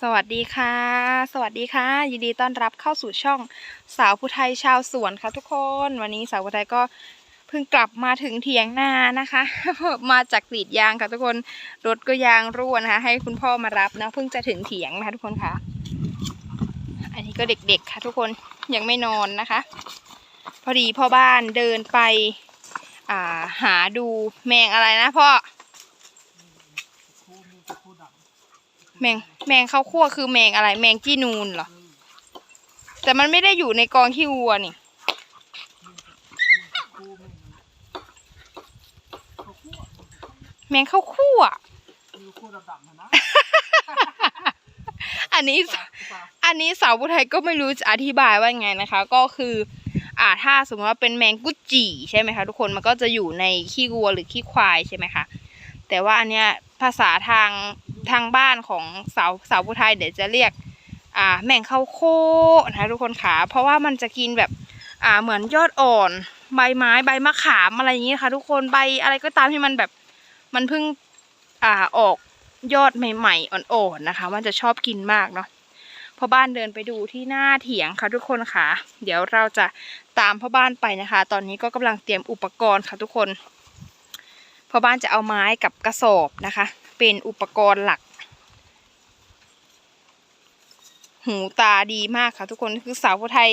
สวัสดีค่ะ สวัสดีค่ะ ยินดีต้อนรับเข้าสู่ช่องสาวผู้ไทยชาวสวนค่ะทุกคน วันนี้สาวผู้ไทยก็เพิ่งกลับมาถึงเถียงนานะคะ มาจากกรีดยางค่ะทุกคนรถก็ยางรั่วนะคะ ให้คุณพ่อมารับนะเพิ่งจะถึงเถียงนะคะทุกคนค่ะ อันนี้ก็เด็กๆค่ะ ทุกคนยังไม่นอนนะคะ พอดีพ่อบ้านเดินไปาหาดูแมงอะไรนะพ่อ แมงแมงข้าวคั่วคือแมงอะไร แมงจี้นูนเหรอ แต่มันไม่ได้อยู่ในกองขี้วัวนี่ แมงข้าวคั่ว อันนี้ อันนี้สาวผู้ไทยก็ไม่รู้จะอธิบายว่าไงนะคะ ก็คือ อ่าถ้าสมมติว่าเป็นแมงกุดจี่ใช่ไหมคะทุกคนมันก็จะอยู่ในขี้วัวหรือขี้ควายใช่ไหมคะแต่ว่าอันเนี้ยภาษาทาง ทางบ้านของสาวสาวผู้ไทยเดี๋ยวจะเรียก อ่า แมงข้าวโคนะคะทุกคนขาเพราะว่ามันจะกินแบบอ่าเหมือนยอดอ่อน ใบไม้ใบมะขามอะไรอย่างนี้ค่ะ ทุกคนใบอะไรก็ตามที่มันแบบมันเพิ่งอ่าออกยอดใหม่ๆอ่อนๆนะคะ มันจะชอบกินมากเนาะพ่อบ้านเดินไปดูที่หน้าเถียงค่ะทุกคนค่ะ เดี๋ยวเราจะตามพ่อบ้านไปนะคะ ตอนนี้ก็กำลังเตรียมอุปกรณ์ค่ะทุกคนพ่อบ้านจะเอาไม้กับกระสอบนะคะ เป็นอุปกรณ์หลัก หูตาดีมากค่ะ ทุกคนคือสาวผู้ไทย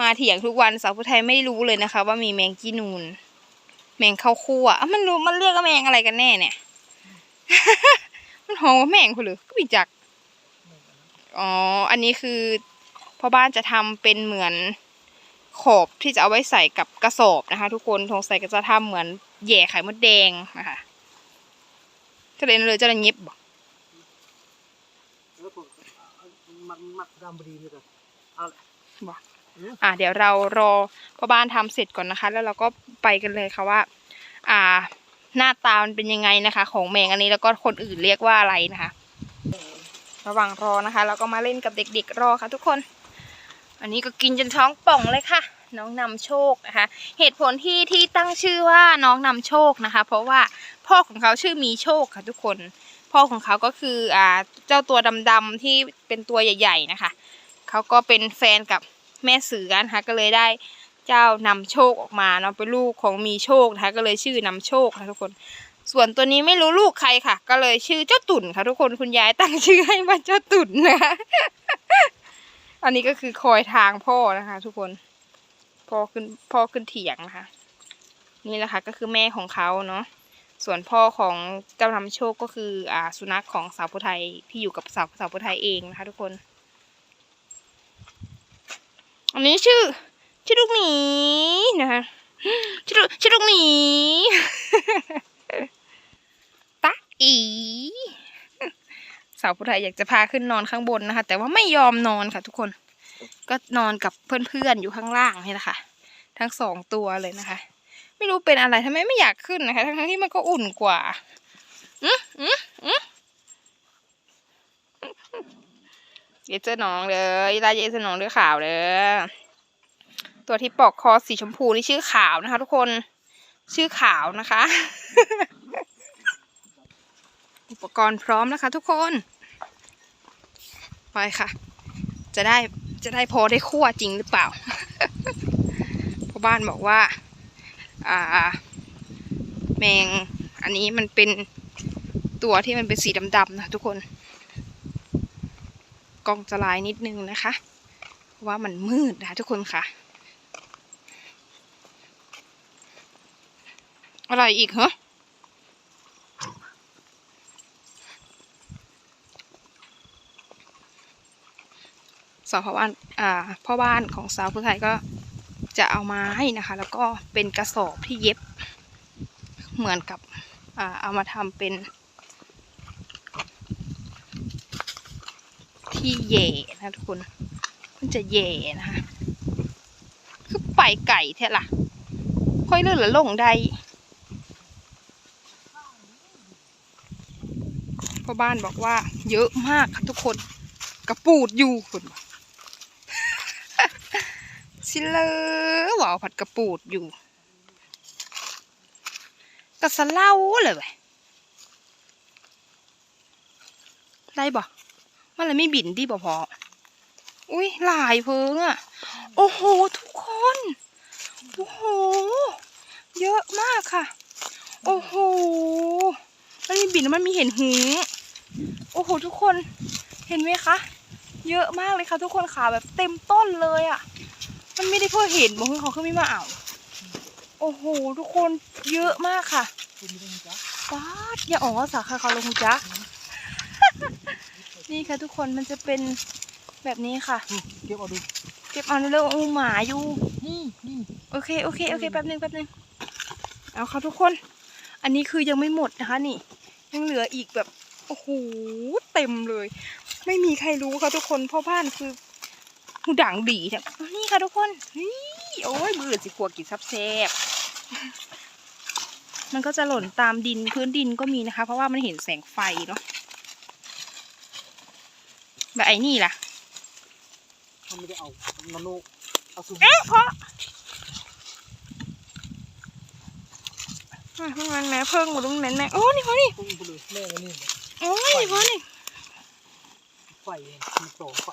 มาเถียงทุกวันสาวผู้ไทยไม่รู้เลยนะคะ ว่ามีแมงจีนูน แมงข้าวคั่วอะมันรู้มันเรียกว่าแมงอะไรกันแน่เนี่ย มันหอมว่าแมงคุณหรือก็มีจักอ๋ออันนี้คือพ่อบ้านจะทำเป็นเหมือนขอบที่จะเอาไว้ใส่กับกระสอบนะคะ ทุกคนทงใส่ก็จะทำเหมือนแย่ไข่มดแดงนะคะ จะเล่นเลยจะเล่นยิบบ่บ่อาละอะเดี๋ยวเรารอพ่อบ้านทำเสร็จก่อนนะคะ แล้วเราก็ไปกันเลยค่ะว่า อ่า หน้าตามันเป็นยังไงนะคะ ของแมงอันนี้แล้วก็คนอื่นเรียกว่าอะไรนะคะ ระหว่างรอนะคะ เราก็มาเล่นกับเด็ก ๆ รอค่ะ ทุกคน อันนี้ก็กินจนท้องป่องเลยค่ะ น้องนำโชคนะคะ เหตุผลที่ที่ตั้งชื่อว่าน้องนำโชคนะคะ เพราะว่าพ่อของเขาชื่อมีโชคค่ะทุกคน พ่อของเขาก็คืออ่าเจ้าตัวดำๆที่เป็นตัวใหญ่ ๆ นะคะเขาก็เป็นแฟนกับแม่เสือนะคะก็เลยได้เจ้านำโชคออกมาเนาะเป็นลูกของมีโชคนะคะก็เลยชื่อนำโชคค่ะทุกคน ส่วนตัวนี้ไม่รู้ลูกใครค่ะ ก็เลยชื่อเจ้าตุ่นค่ะทุกคนคุณยายตั้งชื่อให้ว่าเจ้าตุ่นนะคะอันนี้ก็คือคอยทางพ่อนะคะ ทุกคน พ่อขึ้นพ่อขึ้นเถียงนะคะนี่แหละค่ะก็คือแม่ของเขาเนาะส่วนพ่อของเจ้านำโชคก็คืออ่าสุนัขของสาวผู้ไทยที่อยู่กับสาวสาวผู้ไทยเองนะคะ ทุกคน อันนี้ชื่อชื่อลูกหมีนะคะชื่อลูกชื่อลูกหมีตะอีสาวผู้ไทยอยากจะพาขึ้นนอนข้างบนนะคะ แต่ว่าไม่ยอมนอนค่ะทุกคน ก็นอนกับเพื่อนๆอยู่ข้างล่างนี่แหละค่ะ ทั้งสองตัวเลยนะคะ ไม่รู้เป็นอะไรทำไมไม่อยากขึ้นนะคะ ทั้งๆที่มันก็อุ่นกว่าอืมอืมอืมเยเจอน้องเลยลายเยเจอน้องด้วยขาวเลยตัวที่ปลอกคอสีชมพูนี่ชื่อขาวนะคะ ทุกคนชื่อขาวนะคะ อุปกรณ์พร้อมนะคะ ทุกคน ไปค่ะ จะได้ จะได้พอได้คั่วจริงหรือเปล่าพ่อบ้านบอกว่า อ่า แมงอันนี้มันเป็นตัวที่มันเป็นสีดำๆนะทุกคน กล้องจะลายนิดนึงนะคะ เพราะว่ามันมืดนะคะทุกคนค่ะ อะไรอีกเหรอ สาวพ่อบ้านอ่าพ่อบ้านของสาวผู้ไทยก็จะเอามาให้นะคะ แล้วก็เป็นกระสอบที่เย็บเหมือนกับอ่าเอามาทำเป็น ที่แย่นะทุกคนมันจะแย่นะคะคือไปไก่เท่าล่ะ ค่อยเลื่อนละลงได้พ่อบ้านบอกว่าเยอะมากค่ะทุกคน กระปูดอยู่คุณ ชิเลอว่าวผัดกระปูดอยู่กระสะเล่าเลยเว้ยได้บ่มันเลยไม่บินดิบ่พออุ้ยหลายเพิงอะโอ้โห ทุกคน โอ้โห เยอะมากค่ะ โอ้โห มันมีบินแล้วมันมีเห็นหูโอ้โห ทุกคน เห็นไหมคะ เยอะมากเลยค่ะ ทุกคนขาแบบเต็มต้นเลยอะ ไม่ได้เพื่อเห็นบอกให้เขาขึ้นไม่มาเอาโอ้โห ทุกคนเยอะมากค่ะคุณไม่ได้จ้ะป๊าดอย่าออกว่าสาขาเขาลงคุณจ๊ะนี่ค่ะทุกคนมันจะเป็นแบบนี้ค่ะอืมเก็บเอาดูเก็บเอาเร็วๆอู้หมาอยู่นี่นี่โอเคโอเคโอเคแป๊บนึงแป๊บนึงเอาค่ะทุกคน อันนี้คือยังไม่หมดนะคะนี่ยังเหลืออีกแบบโอ้โหเต็มเลย ไม่มีใครรู้ค่ะทุกคนเพ่อบ้านคือ หูด่างดีเนี่ยนี่ค่ะทุกคนนี่โอ้ยมือสิกลัวกินซับแซบมันก็จะหล่นตามดินพื้นดินก็มีนะคะ เพราะว่ามันเห็นแสงไฟเนาะแบบไอ้นี่ล่ะเขาไม่ได้เอานาโนเอาสูบเอ๊ะเพราะอะมันแม่เพิ่งหมดตรงนั้นแม่โอ้นี่เพราะนี่ตุ้งไปเลยแม่งอันนี่โอ้ยเพราะนี่ไฟมันต่อไฟ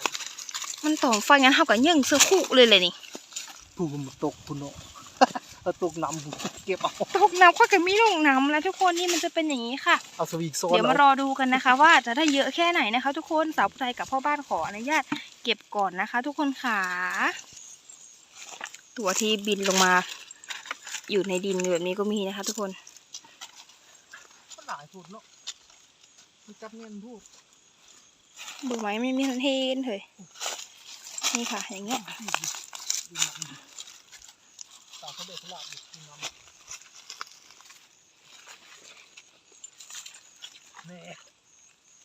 มันต่อไฟงั้นเท่ากับยังเสื้อคู่เลยเลยนี่ผู้มันตกคุณเนาะเอาตกน้ำผมเก็บเอาตกน้ำข้ากับมีลงน้ำแล้วทุกคนนี่มันจะเป็นอย่างนี้ค่ะเอาสวีกโซนเดี๋ยวมารอดูกันนะคะ ว่าจะได้เยอะแค่ไหนนะคะ ทุกคนสาวผู้ไทยกับพ่อบ้านขออนุญาตเก็บก่อนนะคะ ทุกคนค่ะตัวที่บินลงมา อยู่ในดินแบบนี้ก็มีนะคะ ทุกคนมันหลายพูดเนาะมันจับเงินพูดดูไหมไม่มีทันเทนเลย นี่ค่ะ อย่างเงี้ยตาเขาเด็กเขาหลับอยู่กินน้ำแม่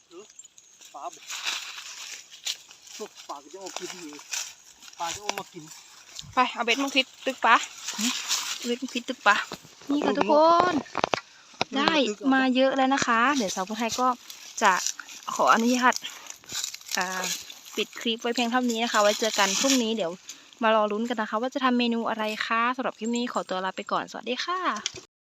เออปลาบอกตกปลาก็จะออกกินอยู่ปลาจะออกมากิน ไป เอาเบ็ดมาคิดตึกปะเบ็ดมาคิดตึกปะนี่ค่ะทุกคน ได้มาเยอะแล้วนะคะ เดี๋ยวสาวผู้ไทยก็จะขออนุญาตอ่า ปิดคลิปไว้เพียงเท่านี้นะคะ ไว้เจอกันพรุ่งนี้เดี๋ยวมารอลุ้นกันนะคะ ว่าจะทำเมนูอะไรคะสำหรับคลิปนี้ขอตัวลาไปก่อนสวัสดีค่ะ